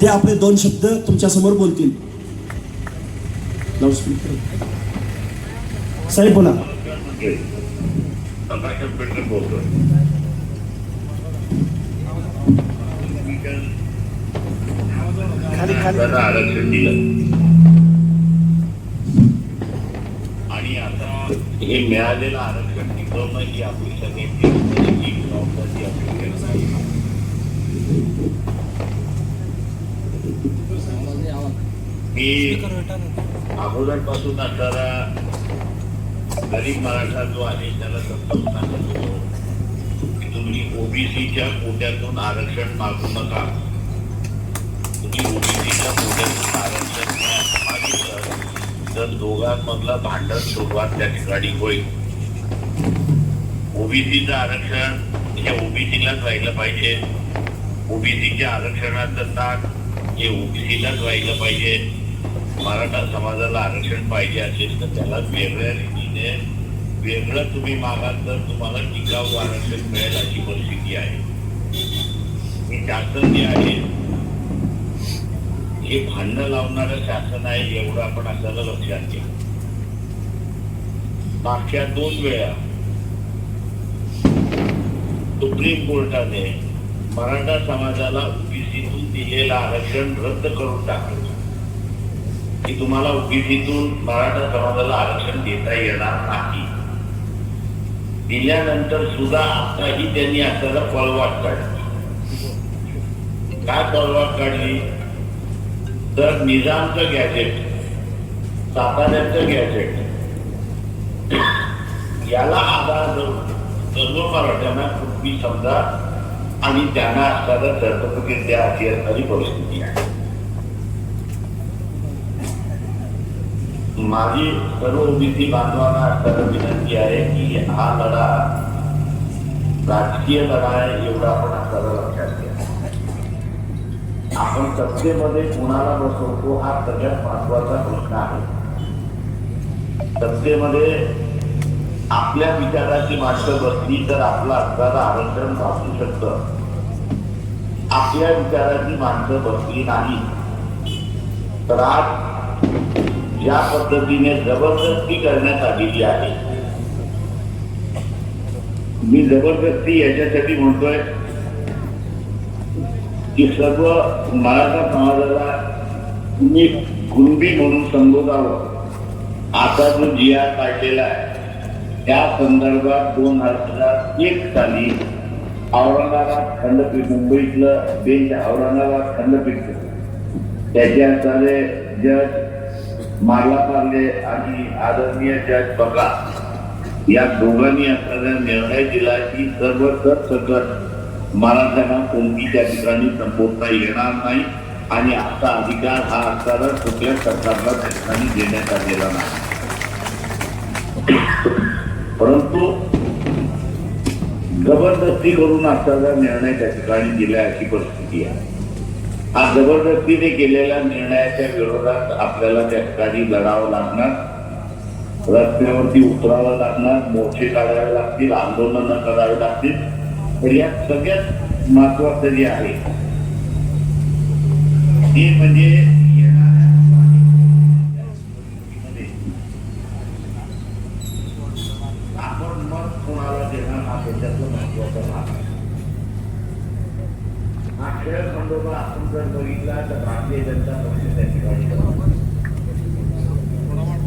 ते आपले दोन शब्द तुमच्यासमोर बोलतील. साहेब बोला. आरक्षण दिलं आणि आता हे मिळालेलं आरक्षण टिकवणं ही आपली सगळ्यांची जबाबदारी आपली. आहे. मी अगोदरपासून असणारा गरीब मराठा जो आहे त्याला समजावून सांगत होतो की तुम्ही ओबीसीच्या कोट्यातून आरक्षण मागू नका. तुम्ही ओबीसीच्या कोट्यातून आरक्षण मागितलं तर दोघांमधला भांडण सुरुवात त्या ठिकाणी होईल. ओबीसीचं आरक्षण हे ओबीसीलाच राहिलं पाहिजे. ओबीसीच्या आरक्षणाचं ताण जे ओबीसीलाच व्हायला पाहिजे. मराठा समाजाला आरक्षण पाहिजे असेल तर त्याला वेगळ्या रीतीने वेगळं तुम्ही मागाल तर तुम्हाला टिकाऊ आरक्षण मिळेल अशी परिस्थिती आहे. हे शासन जे आहे हे भांडणं लावणारं शासन आहे एवढं आपण आपल्याला लक्षात घ्या. मागच्या दोन वेळा सुप्रीम कोर्टाने मराठा समाजाला ओबीसीतून दिलेलं आरक्षण रद्द करून टाकलं. की तुम्हाला ओबीसीतून मराठा समाजाला आरक्षण देता येणार नाही. दिल्यानंतर सुद्धा आताही त्यांनी आपल्याला पळवाट काढली. काय पळवाट काढली? तर निजामचं गॅजेट साताऱ्याचं गॅजेट याला आधार धरून सर्व मराठ्यांना कुठली समजा आणि त्यांना असणारं सर्टिफिकेट द्या अशी असणारी परिस्थिती आहे. माझी सर्व ओबीसी बांधवांना असताना विनंती आहे की हा लढा राजकीय लढा आहे एवढा आपण आपल्याला लक्षात घ्या. आपण सत्तेमध्ये कुणाला बसवतो हा सगळ्यात महत्त्वाचा प्रश्न आहे. सत्तेमध्ये आपल्या विचाराची माणसं बसली तर आपलं असणारं आरक्षण वाचू शकतं. आपल्या विचाराची माणसं बसली नाही. तर आज ज्या पद्धतीने जबरदस्ती करण्यात आलेली आहे मी जबरदस्ती याच्यासाठी म्हणतोय की सर्व मराठा समाजाला मी कुणबी म्हणून संबोधावं. आता जो जिया काढलेला आहे त्या संदर्भात दोन हजार एक साली औरंगाबाद खंडपीठ मुंबईतलं बेंच औरंगाबाद खंडपीठ त्याचे झाले जज मारला पार्ले आणि आदरणीय जज बघा. या दोघांनी असणारा निर्णय दिला की सर्व सरसकट मराठ्यांना कोणती त्या ठिकाणी संबोधता येणार नाही आणि असा अधिकार हा असताना कुठल्या सरकारला त्या ठिकाणी देण्यात आलेला नाही. परंतु जबरदस्ती करून असणारा निर्णय त्या ठिकाणी दिला अशी परिस्थिती आहे. हा जबरदस्तीने केलेल्या निर्णयाच्या विरोधात आपल्याला त्या ठिकाणी लढावं लागणार रस्त्यावरती उतरावं लागणार मोर्चे काढावे लागतील आंदोलनं करावी लागतील. तर या सगळ्यात महत्वाचं जे आहे ते म्हणजे येणाऱ्या निवडणुकीमध्ये आपण मत कोणाला देणार हा त्याच्यातला महत्त्वाचा भाग आहे हा खेळ खंडोबा आपण जर बघितला तर भारतीय जनता पक्ष त्या ठिकाणी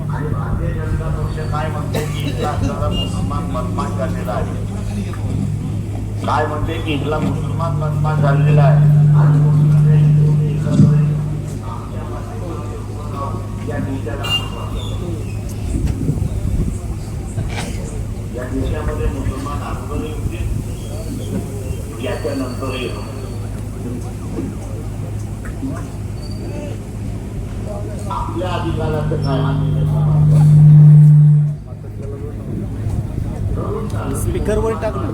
आणि भारतीय जनता पक्ष काय म्हणते की इथला आपल्याला मुसलमान मतमान झालेला आहे? काय म्हणते की इथला मुसलमान मतमान झालेला आहे? आणि मुस्लिम या देशाला या देशामध्ये मुसलमान अगोदरही होते याच्या नंतरही होते आपल्या अधिकाराचं काय आहे स्पीकरवर टाक ना.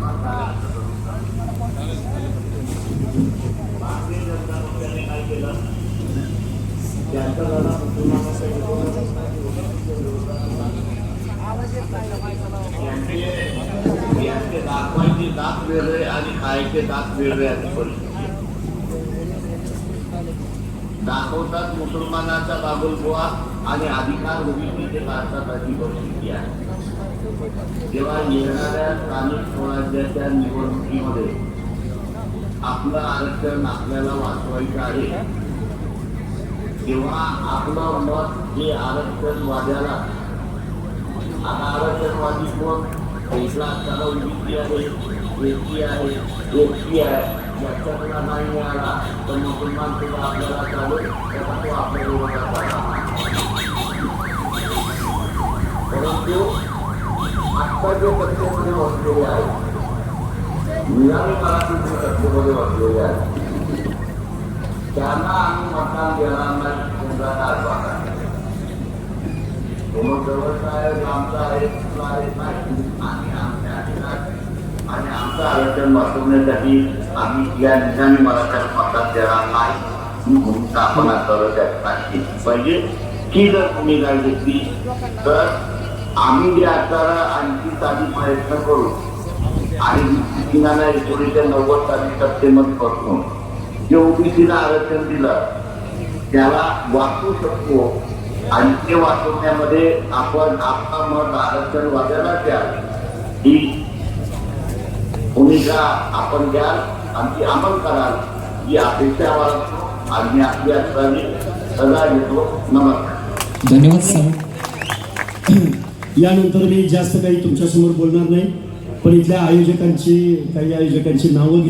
भारतीय जनता पक्षाने काय केलं त्यांचा लढा मुसलमानांसाठी यांचे यांचे दाखवायचे दात वेगळे आणि खायचे दात वेगळे अशी परिस्थिती दाखवतात मुसलमानाचा बाबुलबुवा आणि अधिकार भूमिकेचे भारतात अशी आहे तेव्हा येणाऱ्या स्थानिक स्वराज्याच्या निवडणुकीमध्ये आपलं आरक्षण आपल्याला वाचवायचं आहे तेव्हा आपलं मत हे आरक्षणवाद्याला आता आरक्षणवादी कोण एकला असताना ओबीसी आहे एसी आहे एसटी आहे याच्यातला नाही मिळाला तर मुसलमान सुद्धा आपल्याला चालेल त्याचा तो आपल्या विरोधात आला. परंतु आत्ता जे सत्तेमध्ये बसलेले आहेत निरामी मराठी जे सत्तेमध्ये बसलेले आहेत त्यांना आम्ही मतदान देणार नाही केंद्रात आठवणार समोर जवळचा आहे लांबचा आहे कुठला आहे नाही आणि आमच्या अधिकार आणि आमचं आरक्षण वाचवण्यासाठी आम्ही या निजामी मराठ्याला मतदान देणार नाही. ही भूमिका आपण पाहिजे. ही जर भूमिका घेतली तर आम्ही जे आता आणखी साधी प्रयत्न करू. आणि किनाला एकोणीसशे नव्वद साली सप्टेंबरपासून जे ओबीसीला आरक्षण दिलं त्याला वाचू शकतो. आणि ते वाचवण्यामध्ये आपण आपला मत आरक्षण वाजायला द्या ही भूमिका आपण द्याल आणि ती अंमल कराल ही अपेक्षा मी आपली असताना सदा घेतो नमस्कार. धन्यवाद साहेब यानंतर मी जास्त काही तुमच्यासमोर बोलणार नाही पण इथल्या आयोजकांची काही आयोजकांची नावं घे-